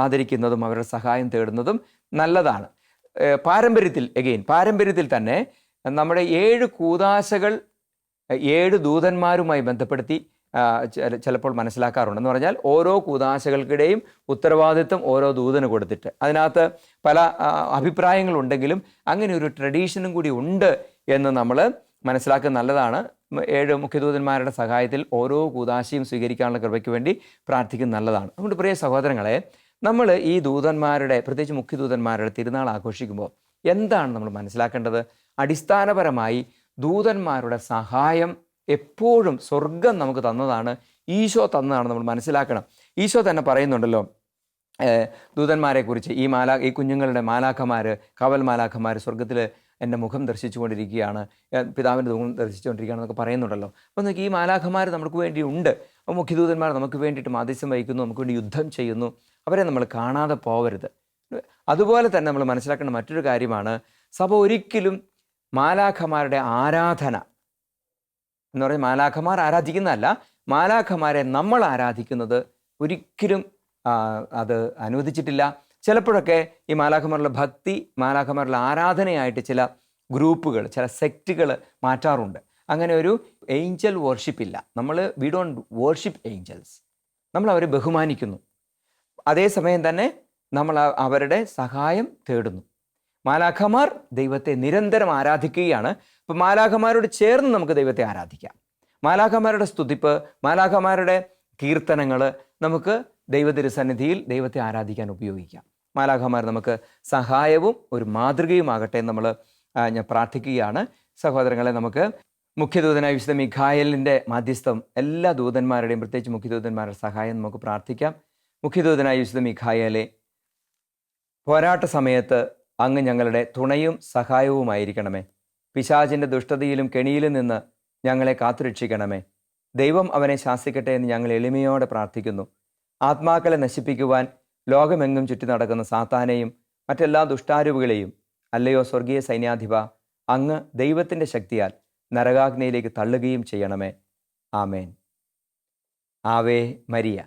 ആദരിക്കുന്നതും അവരുടെ സഹായം തേടുന്നതും നല്ലതാണ്. പാരമ്പര്യത്തിൽ എഗെയിൻ പാരമ്പര്യത്തിൽ തന്നെ നമ്മുടെ ഏഴ് കൂതാശകൾ ഏഴ് ദൂതന്മാരുമായി ബന്ധപ്പെടുത്തി ചിലപ്പോൾ മനസ്സിലാക്കാറുണ്ടെന്ന് പറഞ്ഞാൽ ഓരോ കൂതാശകൾക്കിടെയും ഉത്തരവാദിത്വം ഓരോ ദൂതന് കൊടുത്തിട്ട്. അതിനകത്ത് പല അഭിപ്രായങ്ങളുണ്ടെങ്കിലും അങ്ങനെ ഒരു ട്രഡീഷനും കൂടി ഉണ്ട് എന്ന് നമ്മൾ മനസ്സിലാക്കുന്നത് നല്ലതാണ്. ഏഴ് മുഖ്യദൂതന്മാരുടെ സഹായത്തിൽ ഓരോ കൂതാശയും സ്വീകരിക്കാനുള്ള കൃപയ്ക്ക് വേണ്ടി പ്രാർത്ഥിക്കുന്നത് നല്ലതാണ്. അതുകൊണ്ട് പ്രിയ സഹോദരങ്ങളെ നമ്മൾ ഈ ദൂതന്മാരുടെ പ്രത്യേകിച്ച് മുഖ്യദൂതന്മാരുടെ തിരുനാൾ ആഘോഷിക്കുമ്പോൾ എന്താണ് നമ്മൾ മനസ്സിലാക്കേണ്ടത്? അടിസ്ഥാനപരമായി ദൂതന്മാരുടെ സഹായം എപ്പോഴും സ്വർഗം നമുക്ക് തന്നതാണ് ഈശോ തന്നതാണ് നമ്മൾ മനസ്സിലാക്കണം. ഈശോ തന്നെ പറയുന്നുണ്ടല്ലോ ദൂതന്മാരെ ദൂതന്മാരെക്കുറിച്ച് ഈ മാലാ ഈ കുഞ്ഞുങ്ങളുടെ മാലാഖമാർ കവൽ മാലാഖമാർ സ്വർഗത്തിൽ എന്റെ മുഖം ദർശിച്ചുകൊണ്ടിരിക്കുകയാണ് പിതാവിന്റെ മുഖം ദർശിച്ചുകൊണ്ടിരിക്കുകയാണ് എന്നൊക്കെ പറയുന്നുണ്ടല്ലോ. അപ്പോൾ നോക്കി ഈ മാലാഖമാർ നമുക്ക് വേണ്ടി ഉണ്ട്. അപ്പോൾ മുഖ്യദൂതന്മാർ നമുക്ക് വേണ്ടിയിട്ട് മാധ്യസ്ഥം വഹിക്കുന്നു നമുക്ക് വേണ്ടി യുദ്ധം ചെയ്യുന്നു. അവരെ നമ്മൾ കാണാതെ പോവരുത് അതുപോലെ തന്നെ നമ്മൾ മനസ്സിലാക്കേണ്ട മറ്റൊരു കാര്യമാണ് സഭ ഒരിക്കലും മാലാഖമാരുടെ ആരാധന എന്ന് പറഞ്ഞാൽ മാലാഖമാർ ആരാധിക്കുന്നതല്ല മാലാഖമാരെ നമ്മൾ ആരാധിക്കുന്നത് ഒരിക്കലും അത് അനുവദിച്ചിട്ടില്ല. ചിലപ്പോഴൊക്കെ ഈ മാലാഖമാരുടെ ഭക്തി മാലാഖമാരുടെ ആരാധനയായിട്ട് ചില ഗ്രൂപ്പുകൾ ചില സെക്റ്റുകൾ മാറ്റാറുണ്ട്. അങ്ങനെ ഒരു ഏഞ്ചൽ വർഷിപ്പ് ഇല്ല. നമ്മൾ വി ഡോണ്ട് വർഷിപ്പ് ഏഞ്ചൽസ് നമ്മൾ അവരെ ബഹുമാനിക്കുന്നു. അതേസമയം തന്നെ നമ്മൾ അവരുടെ സഹായം തേടുന്നു. മാലാഖമാർ ദൈവത്തെ നിരന്തരം ആരാധിക്കുകയാണ്. അപ്പോൾ മാലാഖമാരോട് ചേർന്ന് നമുക്ക് ദൈവത്തെ ആരാധിക്കാം. മാലാഖമാരുടെ സ്തുതിപ്പ് മാലാഖമാരുടെ കീർത്തനങ്ങൾ നമുക്ക് ദൈവതിരുസന്നിധിയിൽ ദൈവത്തെ ആരാധിക്കാൻ ഉപയോഗിക്കാം. മാലാഖമാർ നമുക്ക് സഹായവും ഒരു മാതൃകയുമാകട്ടെ എന്ന് നമ്മൾ ഞാൻ പ്രാർത്ഥിക്കുകയാണ്. സഹോദരങ്ങളെ നമുക്ക് മുഖ്യദൂതനായ വിശുദ്ധ മിഖായലിന്റെ മാധ്യസ്ഥം എല്ലാ ദൂതന്മാരുടെയും പ്രത്യേകിച്ച് മുഖ്യദൂതന്മാരുടെ സഹായം നമുക്ക് പ്രാർത്ഥിക്കാം. മുഖ്യദൂതനായ വിശുദ്ധ മിഖായലെ പോരാട്ട സമയത്ത് അങ്ങ് ഞങ്ങളുടെ തുണയും സഹായവുമായിരിക്കണമേ. പിശാചിന്റെ ദുഷ്ടതയിലും കെണിയിലും നിന്ന് ഞങ്ങളെ കാത്തുരക്ഷിക്കണമേ. ദൈവം അവനെ ശാസിക്കട്ടെ എന്ന് ഞങ്ങൾ എളിമയോടെ പ്രാർത്ഥിക്കുന്നു. ആത്മാക്കളെ നശിപ്പിക്കുവാൻ ലോകമെങ്ങും ചുറ്റി നടക്കുന്ന സാത്താനെയും മറ്റെല്ലാ ദുഷ്ടാരൂപികളെയും അല്ലയോ സ്വർഗീയ സൈന്യാധിപ അങ്ങ് ദൈവത്തിന്റെ ശക്തിയാൽ നരകാഗ്നയിലേക്ക് തള്ളുകയും ചെയ്യണമേ. ആമേൻ. ആവേ മരിയ.